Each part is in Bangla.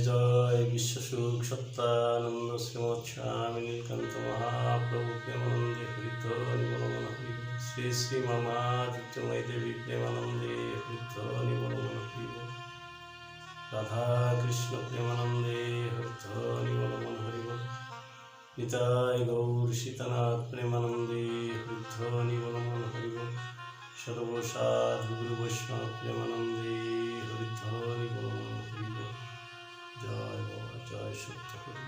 জয় বিশ্বসুখ সত্যানন্দ শ্রীমৎ স্বামী নীলকান্ত মহাপ্রভু প্রেমানন্দে হরিত হরি শ্রী শ্রী মামাদিত্যময় দেবী প্রেমানন্দে হরিত হরিব রাধা কৃষ্ণ প্রেমানন্দে হরিত নিবনমন হরিব নিতাই গৌর সীতানাথ প্রেমানন্দে হরিত নিবনমন হরিব সর্বসাধু গুরু বৈষ্ণব প্রেমানন্দে হরিত সত্য হরি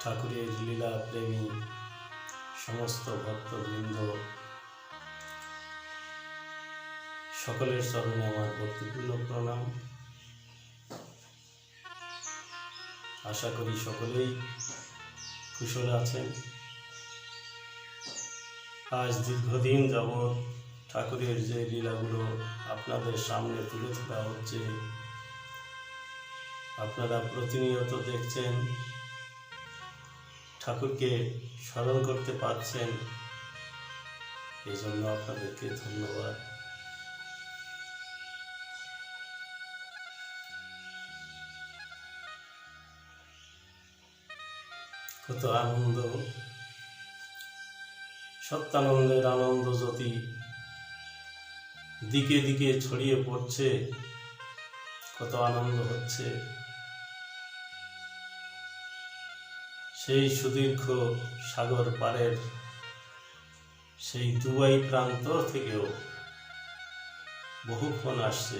ঠাকুরের লীলা, প্রেমী, সমস্ত ভক্তবৃন্দ, সকলের চরণে আমার ভক্তিপূর্ণ প্রণাম। আশা করি সকলেই কুশল আছেন। আজ দীর্ঘদিন যাবৎ ঠাকুরের যে লীলাগুলো আপনাদের সামনে তুলে ধরা হচ্ছে, আপনারা প্রতিনিয়ত দেখছেন, ঠাকুরকে স্মরণ করতে পারছেন এই জন্য আপনাদেরকে ধন্যবাদ। কত আনন্দ, সত্যানন্দের আনন্দ জ্যোতি দিকে দিকে ছড়িয়ে পড়ছে। কত আনন্দ হচ্ছে। সেই সুদীর্ঘ সাগর পারের সেই দুবাই প্রান্ত থেকেও বহু ফোন আসছে।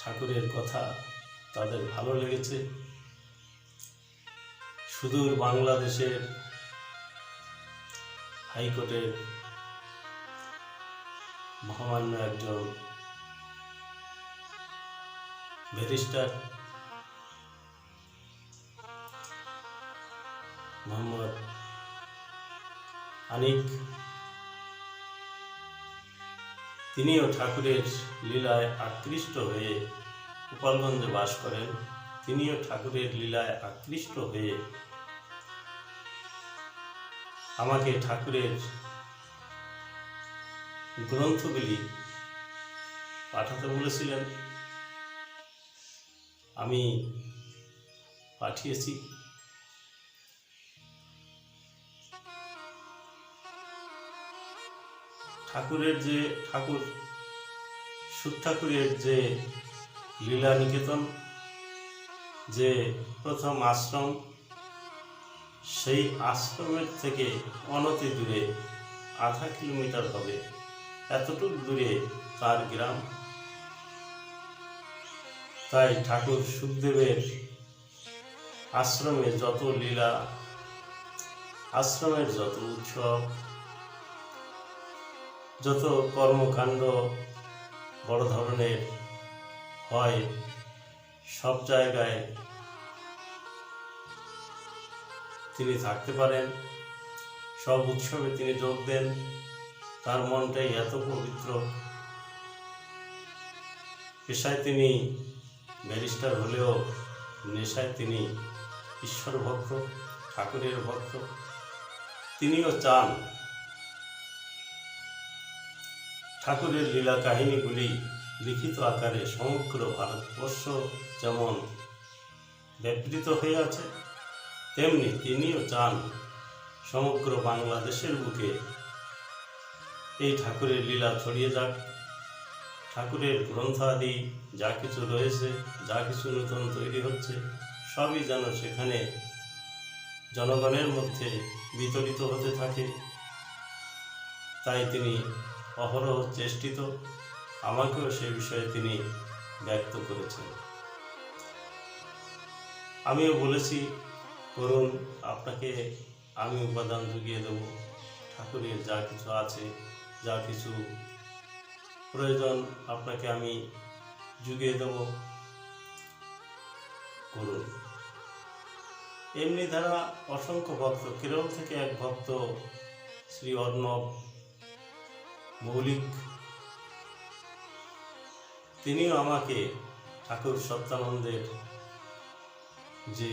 ঠাকুরের কথা তাদের ভালো লেগেছে। সুদূর বাংলাদেশের হাইকোর্টের মহামান্য একজন ব্যারিস্টার, মোহাম্মদ আনিক। তিনিও ঠাকুরের লীলায় আকৃষ্ট হয়ে গোপালগঞ্জে বাস করেন। তিনিও ঠাকুরের লীলায় আকৃষ্ট হয়ে আমাকে ঠাকুরের গ্রন্থগুলি পাঠাতে বলেছিলেন। আমি পাঠিয়েছি। ঠাকুরের যে, ঠাকুর সুখ ঠাকুরের যে লীলা নিকেতন, যে প্রথম আশ্রম, সেই আশ্রমের থেকে অনতি দূরে আধা কিলোমিটার হবে। এতটুক দূরে তার গ্রাম। তাই ঠাকুর সুখদেবের আশ্রমে যত লীলা, আশ্রমের যত উৎসব, যত কর্মকাণ্ড বড় ধরনের হয়, সব জায়গায় তিনি থাকতে পারেন। সব উৎসবে তিনি যোগ দেন। তার মনটাই এত পবিত্র। পেশায় তিনি ব্যারিস্টার হলেও নেশায় তিনি ঈশ্বর ভক্ত ঠাকুরের ভক্ত। তিনিও চান ঠাকুরের লীলা কাহিনীগুলি লিখিত আকারে সমগ্র ভারতবর্ষ যেমন ব্যাপৃত হয়ে আছে, তেমনি তিনিও চান সমগ্র বাংলাদেশের বুকে এই ঠাকুরের লীলা ছড়িয়ে যাক। ঠাকুরের গ্রন্থাদি যা কিছু রয়েছে, যা কিছু নতুন তৈরি হচ্ছে, সবই যেন সেখানে জনগণের মধ্যে বিতরিত হতে থাকে। তাই তিনি অহরহ চেষ্টিত। আমাকেও সে বিষয়ে তিনি ব্যক্ত করেছেন। আমিও বলেছি, করুন, আপনাকে আমি উপাদান জুগিয়ে দেব। ঠাকুরের যা কিছু আছে যা কিছু প্রয়োজন আপনাকে আমি জুগিয়ে দেব। করুন। এমনি ধারা অসংখ্য ভক্ত, কেরল থেকে এক ভক্ত শ্রী অর্ণব মৌলিক, তিনিও আমাকে ঠাকুর সত্যানন্দের যে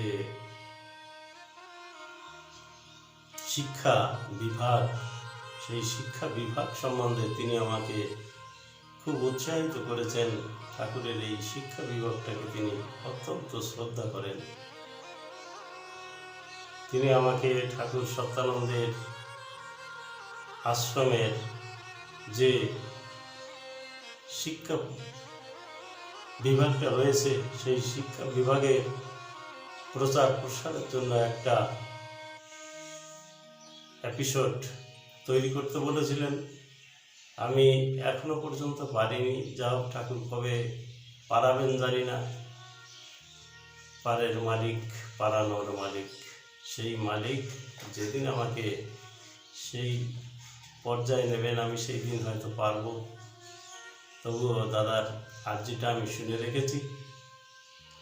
শিক্ষা, বিভাগ সেই শিক্ষা বিভাগ সম্বন্ধে তিনি আমাকে খুব উৎসাহিত করেছেন। ঠাকুরের এই শিক্ষা বিভাগটাকে তিনি অত্যন্ত শ্রদ্ধা করেন। তিনি আমাকে ঠাকুর সত্যানন্দের আশ্রমের যে শিক্ষা বিভাগটা রয়েছে, সেই শিক্ষা বিভাগের প্রচার প্রসারের জন্য একটা এপিসোড তৈরি করতে বলেছিলেন। আমি এখনও পর্যন্ত পারিনি। যা হোক ঠাকুর, কবে পারাবেন জানি না। পারের মালিক, পারানোর মালিক, সেই মালিক যেদিন আমাকে সেই পর্যায়ে নেবেন, আমি সেই দিন হয়তো পারব। তবুও দাদার আর্জিটা আমি শুনে রেখেছি।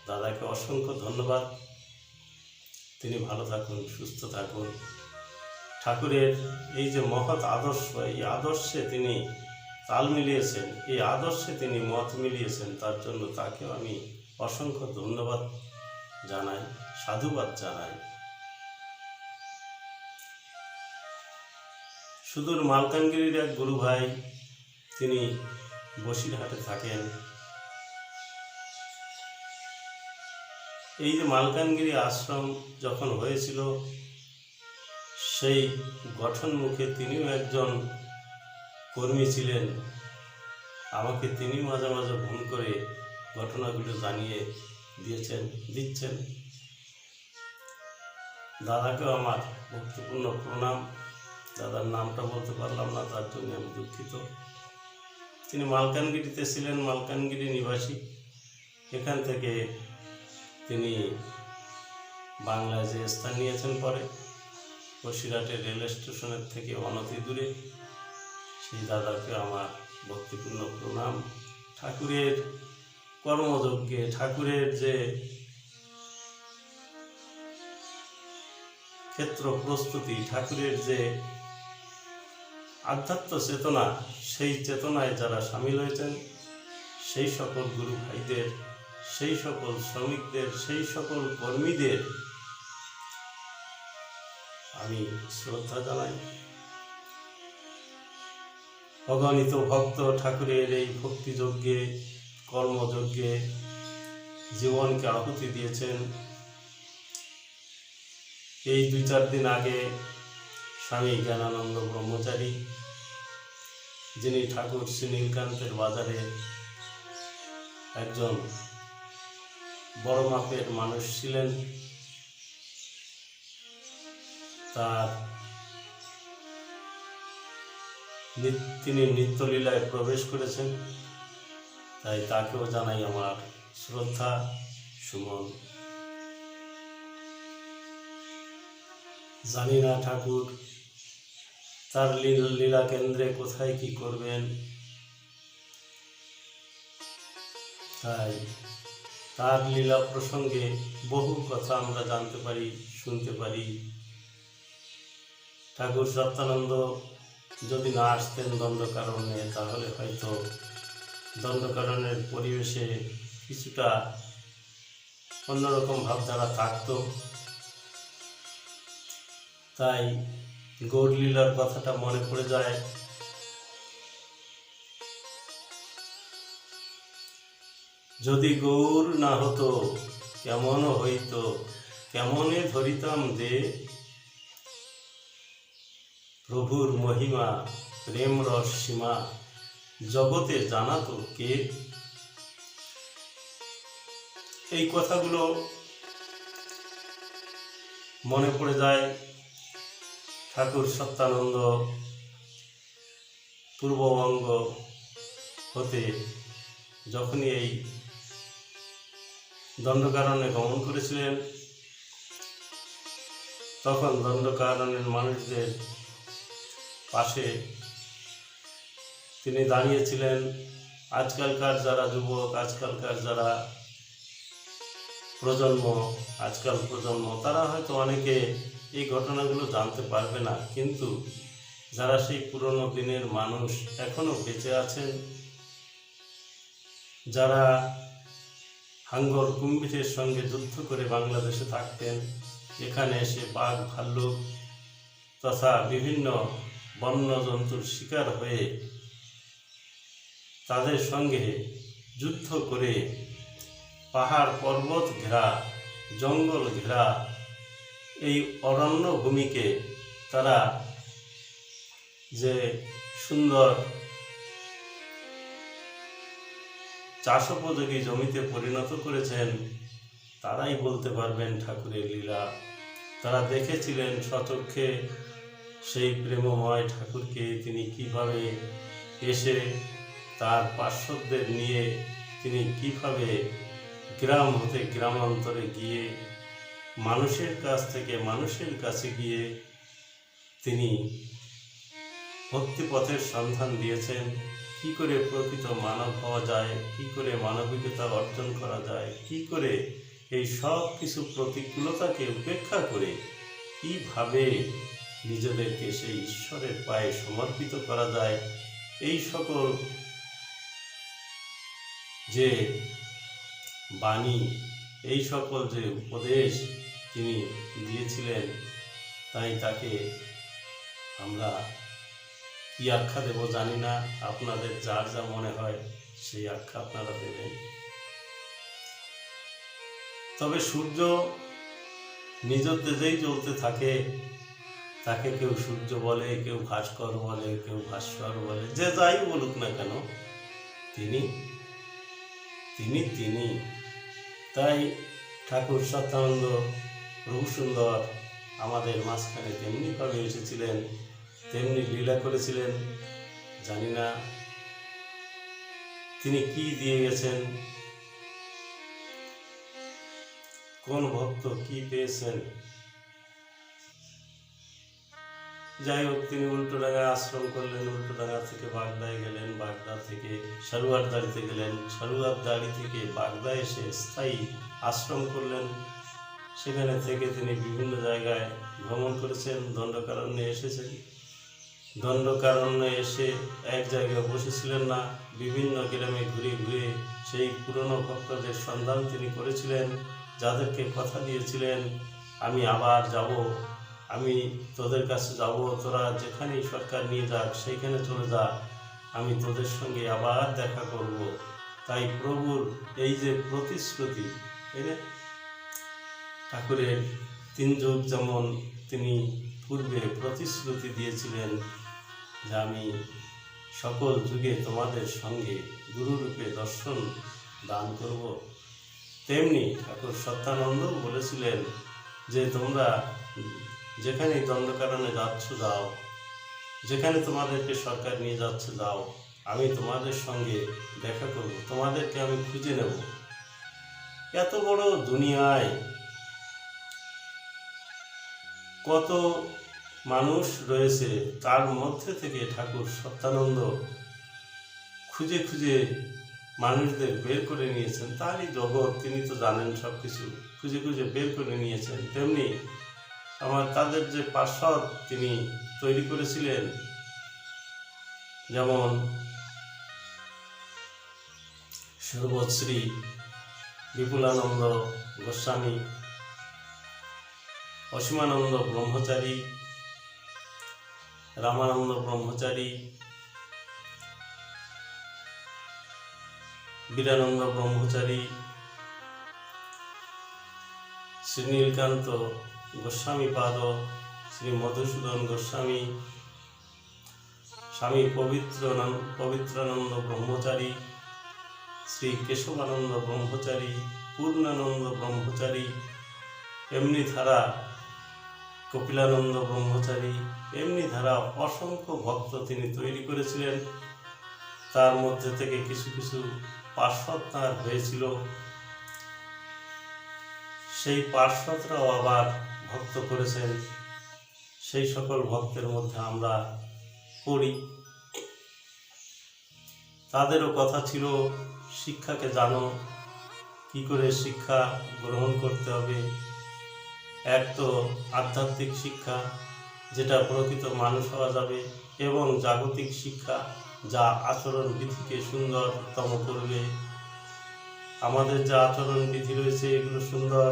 দাদাকে অসংখ্য ধন্যবাদ। তিনি ভালো থাকুন, সুস্থ থাকুন। ঠাকুরের এই যে মহৎ আদর্শ, এই আদর্শে তিনি তাল মিলিয়েছেন, এই আদর্শে তিনি মত মিলিয়েছেন, তার জন্য তাকেও আমি অসংখ্য ধন্যবাদ জানাই, সাধুবাদ জানাই। সুদূর মালকানগিরির এক গুরু ভাই তিনি বসিরহাটে থাকেন। এই যে মালকানগিরি আশ্রম যখন হয়েছিল সেই গঠন মুখে তিনিও একজন কর্মী ছিলেন। আমাকে তিনি মাঝে মাঝে ফোন করে ঘটনাগুলো জানিয়ে দিয়েছেন, দিচ্ছেন। দাদাকেও আমার গুরুত্বপূর্ণ প্রণাম। দাদার নামটা বলতে পারলাম না, তার জন্য আমি দুঃখিত। তিনি মালকানগিরিতে ছিলেন, মালকানগিরি নিবাসী। এখান থেকে তিনি বাংলায় যে স্থান নিয়েছেন পরে। বসিরহাটের রেল স্টেশনের থেকে অনতি দূরে। সেই দাদাকে আমার ভক্তিপূর্ণ প্রণাম। ঠাকুরের কর্মযজ্ঞে, ঠাকুরের যে ক্ষেত্র প্রস্তুতি, ঠাকুরের যে আধ্যাত্ম চেতনা, সেই চেতনায় যারা সামিল হয়েছেন, সেই সকল গুরু ভাইদের, সেই সকল শ্রমিকদের, সেই সকল কর্মীদের আমি শ্রদ্ধা জানাই। অগণিত ভক্ত ঠাকুরের এই ভক্তিযজ্ঞে, কর্মযজ্ঞে জীবনকে আহুতি দিয়েছেন। এই দুই চার দিন আগে স্বামী জ্ঞানানন্দ ব্রহ্মচারী, যিনি ঠাকুর শ্রী নীলকান্তের বাজারে একজন বড় মাপের মানুষ ছিলেন তার তিনি নিত্যলীলায় প্রবেশ করেছেন। তাই তাকেও জানাই আমার শ্রদ্ধা, সুমন। জানি না ঠাকুর, তার লীল- কেন্দ্রে কোথায় কি করবেন? তাই তার লীলা প্রসঙ্গে বহু কথা আমরা জানতে পারি, শুনতে পারি। ঠাকুর সত্যানন্দ যদি না আসতেন দণ্ডকারণে তাহলে হয়তো দণ্ডকারণের পরিবেশে কিছুটা অন্যরকম ভাবধারা থাকতো। তাই গৌরলীলার কথাটা মনে পড়ে যায়। যদি গৌর না হতো কেমন হইতো, কেমনে ধরিতাম দে? প্রভুর মহিমা প্রেম রস সীমা, জগতে জানাতো কে? এই কথাগুলো মনে পড়ে যায় ঠাকুর সত্যানন্দ পূর্ববঙ্গ হতে যখনই এই দণ্ডকারণে গমন করেছিলেন, তখন দণ্ডকারণের মানুষদের পাশে তিনি দাঁড়িয়েছিলেন। আজকালকার যারা যুবক, আজকালকার যারা প্রজন্ম, আজকাল প্রজন্ম, তারা হয়তো অনেকে এই ঘটনাগুলো জানতে পারবে না। কিন্তু যারা সেই পুরনো দিনের মানুষ এখনও বেঁচে আছেন, যারা হাঙ্গর কুম্ভীরের সঙ্গে যুদ্ধ করে বাংলাদেশে থাকতেন, এখানে এসে বাঘ, ভাল্লুক তথা বিভিন্ন বন্য জন্তুর শিকার হয়ে তাদের সঙ্গে যুদ্ধ করে পাহাড় পর্বত ঘেরা, জঙ্গল ঘেরা এই অরণ্য ভূমিকে তারা যে সুন্দর চাষোপযোগী জমিতে পরিণত করেছেন, তারাই বলতে পারবেন ঠাকুরের লীলা। তারা দেখেছিলেন সচক্ষে সেই প্রেমময় ঠাকুরকে তিনি কীভাবে এসে তার পার্শ্বদের নিয়ে তিনি কীভাবে গ্রাম হতে গ্রামান্তরে গিয়ে মানুষের কাছ থেকে মানুষের কাছে গিয়ে তিনি ভক্তিপথের সন্ধান দিয়েছেন? কি করে প্রকৃত মানব হওয়া যায়? কি করে মানবিকতা অর্জন করা যায়? কি করে এই সব কিছু প্রতিকূলতাকে উপেক্ষা করে? কীভাবে নিজেদেরকে সেই ঈশ্বরের পায়ে সমর্পিত করা যায়। এই সকল যে বাণী, এই সকল যে উপদেশ তিনি দিয়েছিলেন, তাই তাকে আমরা কি আখ্যা দেব জানি না। আপনাদের যার যা মনে হয় সেই আখ্যা আপনারা দেবেন। তবে সূর্য নিজ তেজেই চলতে থাকে। তাকে কেউ সূর্য বলে, কেউ ভাস্কর বলে, কেউ ভাস্কর বলে, যে যাই বলুক না কেন, তিনি তিনি তিনি। তাই ঠাকুর সত্যানন্দ সুন্দর আমাদের মাঝখানে তেমনি তেমনিভাবে এসেছিলেন, তেমনি লীলা করেছিলেন, জানি না। তিনি কি দিয়ে গেছেন? কোন ভক্ত কি পেয়েছেন? যাই হোক তিনি উল্টোডাঙ্গা আশ্রম করলেন উল্টোডাঙ্গা থেকে বাগদায় গেলেন, বাগদা থেকে সারুয়ার দাড়িতে গেলেন। সারুয়ার দাড়ি থেকে বাগদা এসে স্থায়ী আশ্রম করলেন। সেখানে থেকে তিনি বিভিন্ন জায়গায় ভ্রমণ করেছেন, দণ্ডকারণ্যে এসেছেন। দণ্ডকারণ্যে এসে এক জায়গায় বসেছিলেন না, বিভিন্ন গ্রামে ঘুরে ঘুরে সেই পুরনো ভক্তদের সন্ধান তিনি করেছিলেন, যাদেরকে কথা দিয়েছিলেন, আমি আবার যাব আমি তোদের কাছে যাব, তোরা যেখানেই সরকার নিয়ে যাক, সেইখানে চলে যা। আমি তোদের সঙ্গে আবার দেখা করব। তাই প্রভুর এই যে প্রতিশ্রুতি তাই ঠাকুরের তিন যুগ যেমন তিনি পূর্বে প্রতিশ্রুতি দিয়েছিলেন যে আমি সকল যুগে তোমাদের সঙ্গে গুরুরূপে দর্শন, দান করব। তেমনি ঠাকুর সত্যানন্দ বলেছিলেন যে তোমরা যেখানে দণ্ডকারণে যাচ্ছ, যাও। যেখানে তোমাদেরকে সরকার নিয়ে যাচ্ছে, যাও। আমি তোমাদের সঙ্গে দেখা করব। তোমাদেরকে আমি খুঁজে নেব। এত বড় দুনিয়ায় কত মানুষ রয়েছে, তার মধ্যে থেকে ঠাকুর সত্যানন্দ খুঁজে খুঁজে মানুষদের বের করে নিয়েছেন। তারই জগৎ, তিনি তো জানেন সব কিছু খুঁজে খুঁজে বের করে নিয়েছেন। তেমনি আমার তাদের যে পার্শ্বদ তিনি তৈরি করেছিলেন, যেমন সর্বশ্রী বিপুলানন্দ গোস্বামী, অসীমানন্দ ব্রহ্মচারী, রামানন্দ ব্রহ্মচারী, বীরানন্দ ব্রহ্মচারী শ্রী নীলকান্ত গোস্বামী পাদ, শ্রী মধুসূদন গোস্বামী, স্বামী পবিত্র পবিত্রানন্দ ব্রহ্মচারী, শ্রী কেশবানন্দ ব্রহ্মচারী, পূর্ণানন্দ ব্রহ্মচারী, এমনি ধারা কপিলানন্দ ব্রহ্মচারী, এমনি ধারা অসংখ্য ভক্ত তিনি তৈরি করেছিলেন। তার মধ্যে থেকে কিছু কিছু পার্শ্বদ তাঁর হয়েছিল। সেই পার্শ্বদরাও আবার ভক্ত করেছেন, সেই সকল ভক্তের মধ্যে আমরা পড়ি। তাদেরও কথা ছিল, শিক্ষাকে জানো, কি করে শিক্ষা গ্রহণ করতে হবে? এক তো আধ্যাত্মিক শিক্ষা, যেটা প্রকৃত মানুষ হওয়া যাবে, এবং জাগতিক শিক্ষা, যা আচরণ বিধিকে সুন্দরতম করবে। আমাদের যা আচরণ বিধি রয়েছে, এগুলো সুন্দর।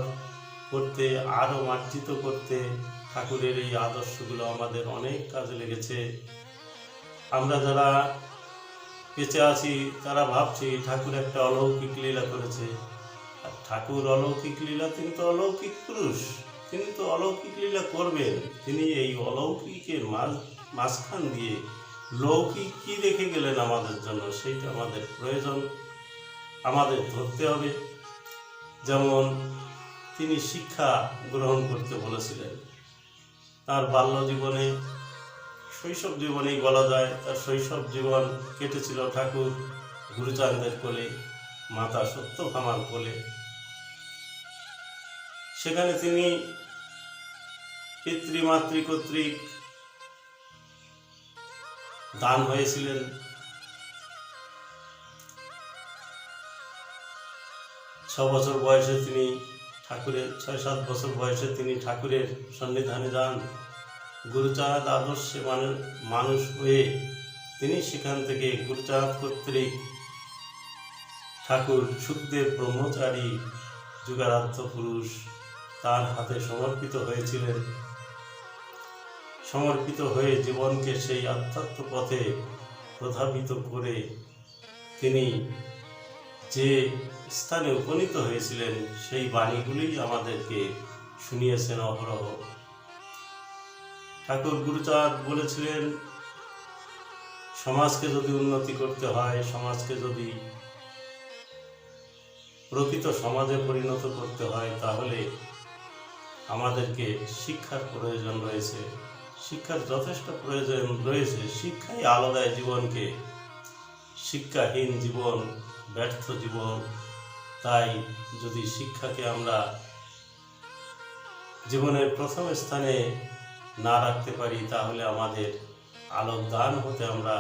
করতে, আরও মার্জিত করতে ঠাকুরের এই আদর্শগুলো আমাদের অনেক কাজে লেগেছে। আমরা যারা বেঁচে আছি, তারা ভাবছি ঠাকুর একটা অলৌকিক লীলা করেছে। আর ঠাকুর অলৌকিক লীলা, তিনি তো অলৌকিক পুরুষ, তিনি তো অলৌকিক লীলা করবেন। তিনি এই অলৌকিকের মাঝ, মাঝখান দিয়ে লৌকিক কি রেখে গেলেন আমাদের জন্য, সেইটা আমাদের প্রয়োজন, আমাদের ধরতে হবে। যেমন তিনি শিক্ষা গ্রহণ করতে বলেছিলেন। তার বাল্য জীবনে শৈশব জীবনেই বলা যায়, তার শৈশব জীবন কেটেছিল ঠাকুর গুরুচাঁদের কোলে, মাতা সত্যভামার কোলে। সেখানে তিনি পিতৃমাতৃ কর্তৃক দান হয়েছিলেন। ছ বছর বয়সে তিনি ঠাকুরের ছয় সাত বছর বয়সে তিনি ঠাকুরের সন্নিধানে যান। গুরুচাঁদ আদর্শে মানুষ মানুষ হয়ে তিনি সেখান থেকে গুরুচাঁদ কর্তৃক ঠাকুর সুখদেব ব্রহ্মচারী, যুগারাধ্য পুরুষ তার হাতে সমর্পিত হয়েছিলেন। সমর্পিত হয়ে জীবনকে সেই আধ্যাত্ম পথে প্রধাবিত করে তিনি যে স্থানে উপনীত হয়েছিলেন, সেই বাণীগুলি আমাদেরকে শুনিয়েছেন অহরহ ঠাকুর গুরুচাঁদ বলেছিলেন, সমাজকে যদি উন্নতি করতে হয়, সমাজকে যদি প্রকৃত সমাজে পরিণত করতে হয়, তাহলে আমাদেরকে শিক্ষার প্রয়োজন রয়েছে। শিক্ষার যথেষ্ট প্রয়োজন রয়েছে। শিক্ষাই আলো দেয় জীবনকে। শিক্ষাহীন জীবন ব্যর্থ জীবন। তাই যদি শিক্ষাকে আমরা জীবনের প্রথম স্থানে না রাখতে পারি, তাহলে আমাদের আলোক দান হতে আমরা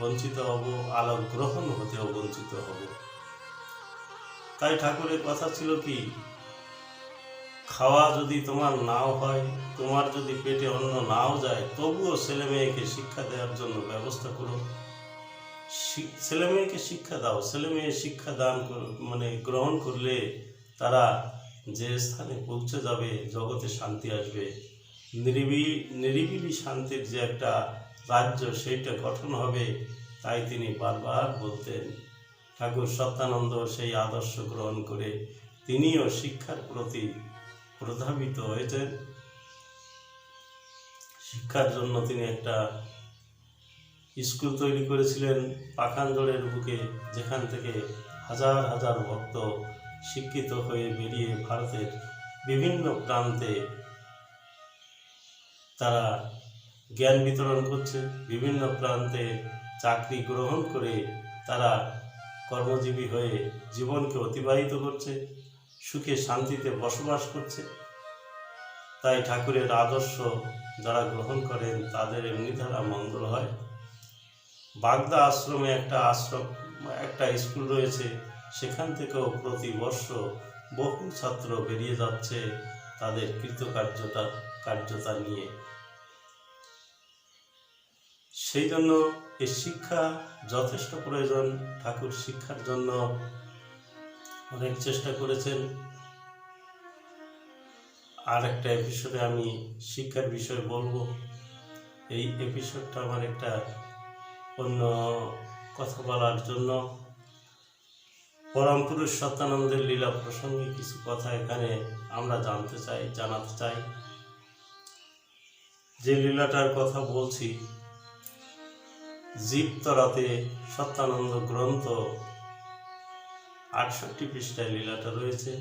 বঞ্চিত হব আলোক গ্রহণ হতেও বঞ্চিত হব। তাই ঠাকুরের কথা ছিল কি, খাওয়া যদি তোমার নাও হয়, তোমার যদি পেটে অন্ন নাও যায়, তবুও ছেলে মেয়েকে শিক্ষা দেওয়ার জন্য ব্যবস্থা করো। ছেলে মেয়েকে শিক্ষা দাও। ছেলে মেয়ে শিক্ষা দান মানে গ্রহণ করলে তারা যে স্থানে পৌঁছে যাবে, জগতে শান্তি আসবে। নিরিবিলি নিরিবিলি শান্তির যে একটা রাজ্য সেইটা গঠন হবে, তাই তিনি বারবার বলতেন, ঠাকুর সত্যানন্দ সেই আদর্শ গ্রহণ করে তিনিও শিক্ষার প্রতি প্রধাবিত হয়েছেন। শিক্ষার জন্য তিনি একটা স্কুল তৈরি করেছিলেন পাখানজোড়ের বুকে, যেখান থেকে হাজার হাজার ভক্ত শিক্ষিত হয়ে বেরিয়ে ভারতের বিভিন্ন প্রান্তে তারা জ্ঞান বিতরণ করছে। বিভিন্ন প্রান্তে চাকরি গ্রহণ করে তারা কর্মজীবী হয়ে জীবনকে অতিবাহিত করছে, সুখে শান্তিতে বসবাস করছে। তাই ঠাকুরের আদর্শ যারা গ্রহণ করেন, তাদের এমনি দ্বারা মঙ্গল হয়। বাগদা আশ্রমে একটা আশ্রম, একটা স্কুল রয়েছে। সেখান থেকেও প্রতি বর্ষ বহু ছাত্র বেরিয়ে যাচ্ছে তাদের কৃতকার্যতা, কার্যতা নিয়ে। সেই জন্য এই শিক্ষা যথেষ্ট প্রয়োজন। ঠাকুর শিক্ষার জন্য অনেক চেষ্টা করেছেন। আর একটা এপিসোডে আমি শিক্ষার বিষয়ে বলব। এই এপিসোডটা আমার একটা অন্য কথা বলার জন্য পরম পুরুষ সত্যানন্দের লীলা প্রসঙ্গে কিছু কথা এখানে আমরা জানতে চাই, জানাতে চাই। যে লীলাটার কথা বলছি জীবতরাতে সত্যানন্দ গ্রন্থ আটষট্টি পৃষ্ঠায় লীলাটা রয়েছে।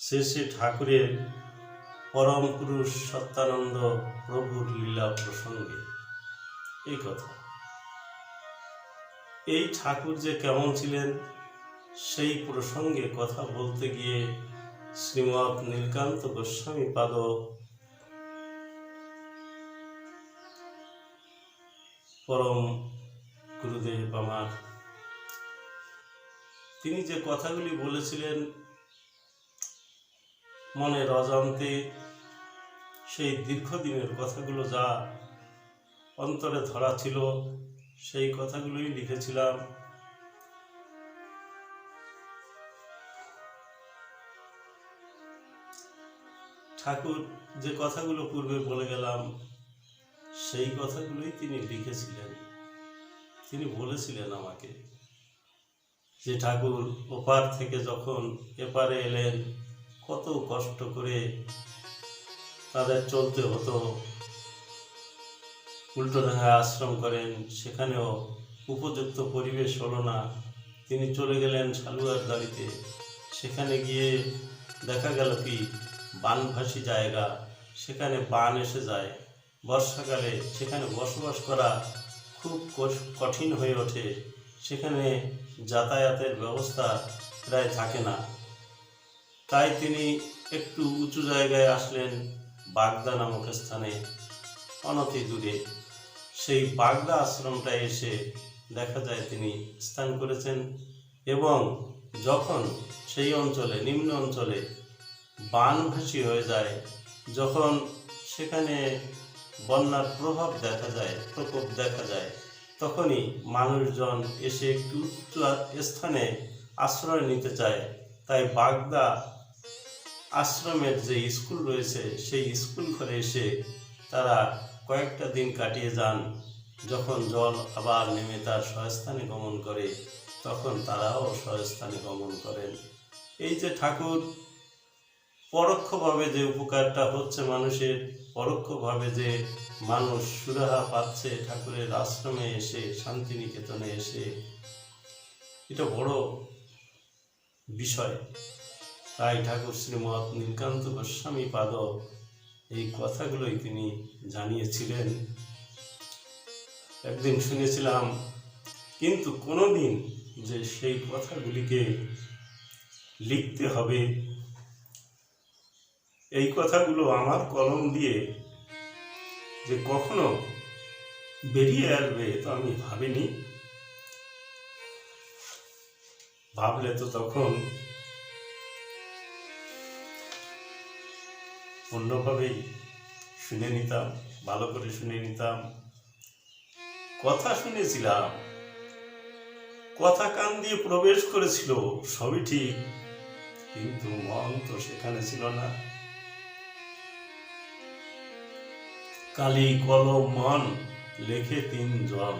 শ্রী শ্রী ঠাকুরের পরম পুরুষ সত্যানন্দ প্রভুর লীলা প্রসঙ্গে। এই কথা। এই ঠাকুর যে কেমন ছিলেন, সেই প্রসঙ্গে কথা বলতে গিয়ে শ্রীমৎ নীলকান্ত গোস্বামী পাদ পরম গুরুদেব আমার। তিনি যে কথাগুলি বলেছিলেন, মনের অজান্তে সেই দীর্ঘদিনের কথাগুলো যা অন্তরে ধরা ছিল, সেই কথাগুলোই লিখেছিলাম। ঠাকুর, যে কথাগুলো পূর্বে বলে গেলাম, সেই কথাগুলোই তিনি লিখেছিলেন। তিনি বলেছিলেন আমাকে যে, ঠাকুর, ওপার থেকে যখন এপারে এলেন, কত কষ্ট করে তাদের চলতে হতো। উল্টোডাঙ্গায় আশ্রম করেন, সেখানেও উপযুক্ত পরিবেশ হলো না। তিনি চলে গেলেন সালুয়ার গাড়িতে সেখানে গিয়ে দেখা গেল কি, বানভাসী জায়গা। সেখানে বান এসে যায়। বর্ষাকালে সেখানে বসবাস করা খুব কঠিন হয়ে ওঠে। সেখানে যাতায়াতের ব্যবস্থা প্রায় থাকে না। তাই তিনি একটু উঁচু জায়গায় আসলেন বাগদা নামক স্থানে, অনতি দূরে। সেই বাগদা আশ্রমটা এসে দেখা যায় তিনি স্থান করেছেন এবং যখন সেই অঞ্চলে, নিম্ন অঞ্চলে বানভাসী হয়ে যায়, যখন সেখানে বন্যার প্রভাব দেখা যায়, প্রকোপ দেখা যায়, তখনই মানুষজন এসে একটু উচ্চ স্থানে আশ্রয় নিতে চায়। তাই বাগদা আশ্রমের যে স্কুল রয়েছে, সেই স্কুল ঘরে এসে তারা কয়েকটা দিন কাটিয়ে যান। যখন জল আবার নেমে তার স্বস্থানে গমন করে, তখন তারাও স্বস্থানে গমন করেন। এই যে ঠাকুর, পরোক্ষভাবে যে উপকারটা হচ্ছে মানুষের, পরোক্ষভাবে যে মানুষ সুরাহা পাচ্ছে ঠাকুরের আশ্রমে এসে, শান্তিনিকেতনে এসে, এটা বড় বিষয়। তাই ঠাকুর শ্রীমৎ নীলকান্ত গোস্বামী পাদ এই কথাগুলোই তিনি জানিয়েছিলেন। একদিন শুনেছিলাম, কিন্তু কোনোদিন যে সেই কথাগুলিকে লিখতে হবে, এই কথাগুলো আমার কলম দিয়ে যে কখনো বেরিয়ে আসবে তো আমি ভাবিনি। ভাবলে তো তখন অন্যভাবেই শুনে নিতাম, ভালো করে শুনে নিতাম। কথা শুনেছিলাম। কথা কান দিয়ে প্রবেশ করেছিল, সবই ঠিক, কিন্তু মন তো সেখানে ছিল না। কালি, কলম, মন লেখে তিনজন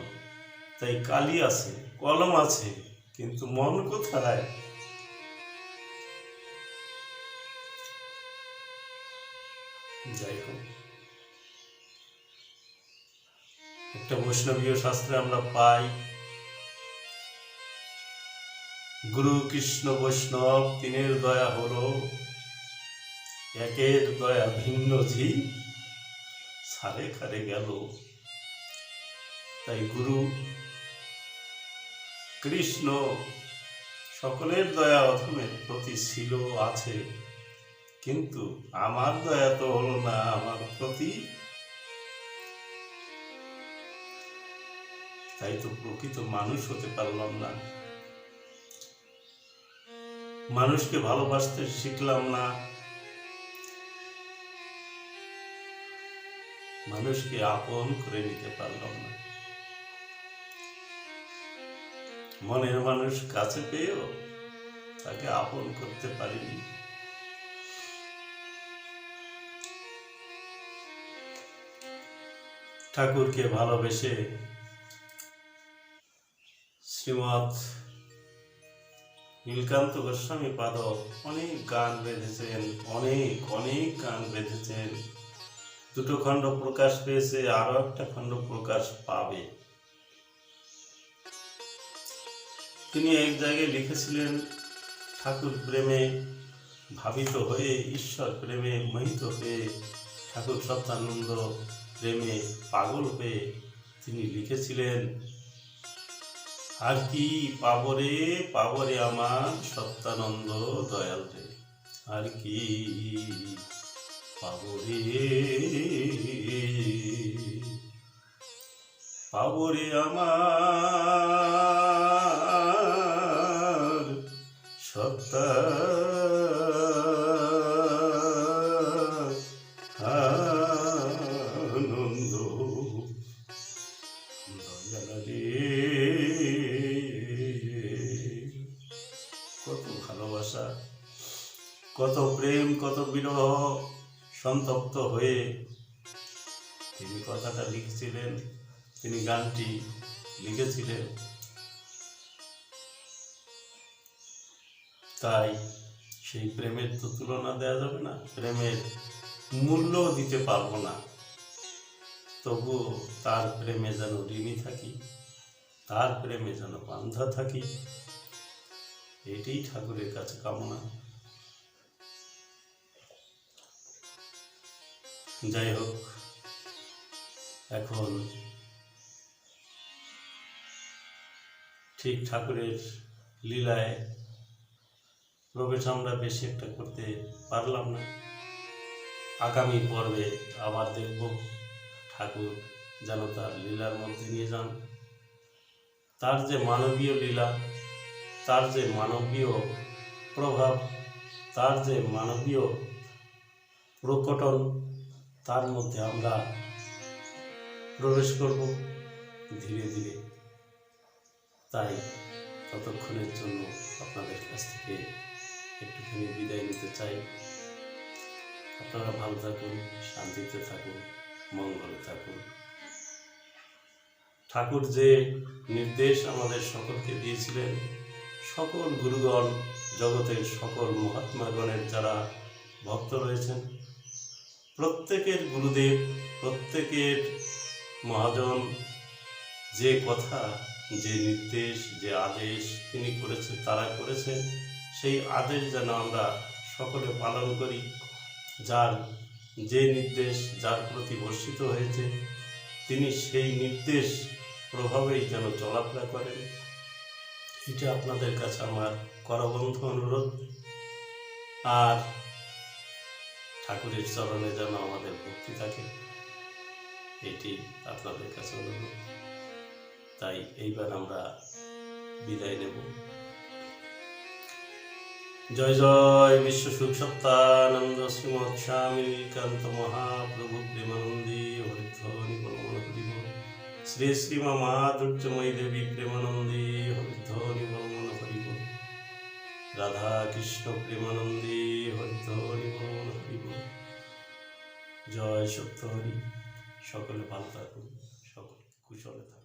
তাই কালি আছে, কলম আছে, কিন্তু মন কোথায়? যাই হোক। একটা বৈষ্ণবীয় শাস্ত্রে আমরা পাই, গুরু কৃষ্ণ বৈষ্ণব তিনের দয়া হলো, একের দয়া ভিন্ন ঝি সারে খারে গেল। তাই গুরু কৃষ্ণ সকলের দয়া অধমের প্রতি ছিল, আছে। কিন্তু আমার দয়া তো হলো না, আমার প্রতি। তাই তো প্রকৃত মানুষ হতে পারলাম না। মানুষকে ভালোবাসতে শিখলাম না। মানুষকে আপন করে নিতে পারলাম না। মনের মানুষ কাছে পেয়েও তাকে আপন করতে পারিনি। ঠাকুরকে ভালোবেসে শ্রীমৎ নীলকান্ত গোস্বামী পাদ অনেক গান বেঁধেছেন, অনেক অনেক গান বেঁধেছেন। দুটো খণ্ড প্রকাশ পেয়েছে, আরও একটা খণ্ড প্রকাশ পাবে। তিনি এক জায়গায় লিখেছিলেন, ঠাকুর প্রেমে ভাবিত হয়ে, ঈশ্বর প্রেমে মোহিত হয়ে, ঠাকুর সত্যানন্দ প্রেমে পাগল হয়ে তিনি লিখেছিলেন, আর কি পাবরে পাবরে আমার সত্যানন্দ দয়াল রে, আর কি পাবরে পাবরে আমার সত্তা প্রেম কত বিরহ সন্তপ্ত হয়ে তিনি কথাটা লিখছিলেন, তিনি গানটি লিখেছিলেন। তাই সেই প্রেমের তো তুলনা দেওয়া যাবে না, প্রেমের মূল্য দিতে পারব না। তবু তার প্রেমে যেন ঋণী থাকি, তার প্রেমে যেন বান্ধা থাকি, এটাই ঠাকুরের কাছে কামনা। যাই হোক, এখন ঠিক ঠাকুরের লীলায় প্রবেশ আমরা বেশি একটা করতে পারলাম না। আগামী পর্বে আবার দেখব ঠাকুর যেন তার লীলার মধ্যে নিয়ে যান। তার যে মানবীয় লীলা, তার যে মানবীয় প্রভাব, তার যে মানবীয় প্রকটন তার মধ্যে আমরা প্রবেশ করব ধীরে ধীরে। তাই ততক্ষণের জন্য আপনাদের কাছ থেকে একটুখানি বিদায় নিতে চাই। আপনারা ভালো থাকুন, শান্তিতে থাকুন, মঙ্গলে থাকুন। ঠাকুর যে নির্দেশ আমাদের সকলকে দিয়েছিলেন, সকল গুরুগণ, জগতের সকল মহাত্মাগণের যারা ভক্ত রয়েছেন প্রত্যেকের গুরুদেব, প্রত্যেকের মহাজন, যে কথা, যে নির্দেশ, যে আদেশ তিনি করেছেন, তারা করেছেন, সেই আদেশ যেন আমরা সকলে পালন করি, যার যে নির্দেশ, যার প্রতি বর্ষিত হয়েছে, তিনি সেই নির্দেশ প্রভাবেই যেন চলাফেরা করেন। এটা আপনাদের কাছে আমার করবন্ধ অনুরোধ। আর ঠাকুরের চরণে যেন আমাদের ভক্তি থাকে, এটি আপনাদের কাছে অনুরোধ। তাই এইবার আমরা বিদায় নেব। জয় জয় বিশ্ব সুখ সত্তানন্দ শ্রীমৎ স্বামী কান্ত মহাপ্রভু প্রেমানন্দী হরিধ্বনি বলমন হরিব শ্রী শ্রীমা মা দুর্যময়ী দেবী প্রেমানন্দী হরিধ্বনি বলমন হরিব রাধা কৃষ্ণ প্রেমানন্দী হরিধ্বনি বলমন জয় সপ্তহরি সকলে ভালো থাকুন সকলে কুশলে থাকুন।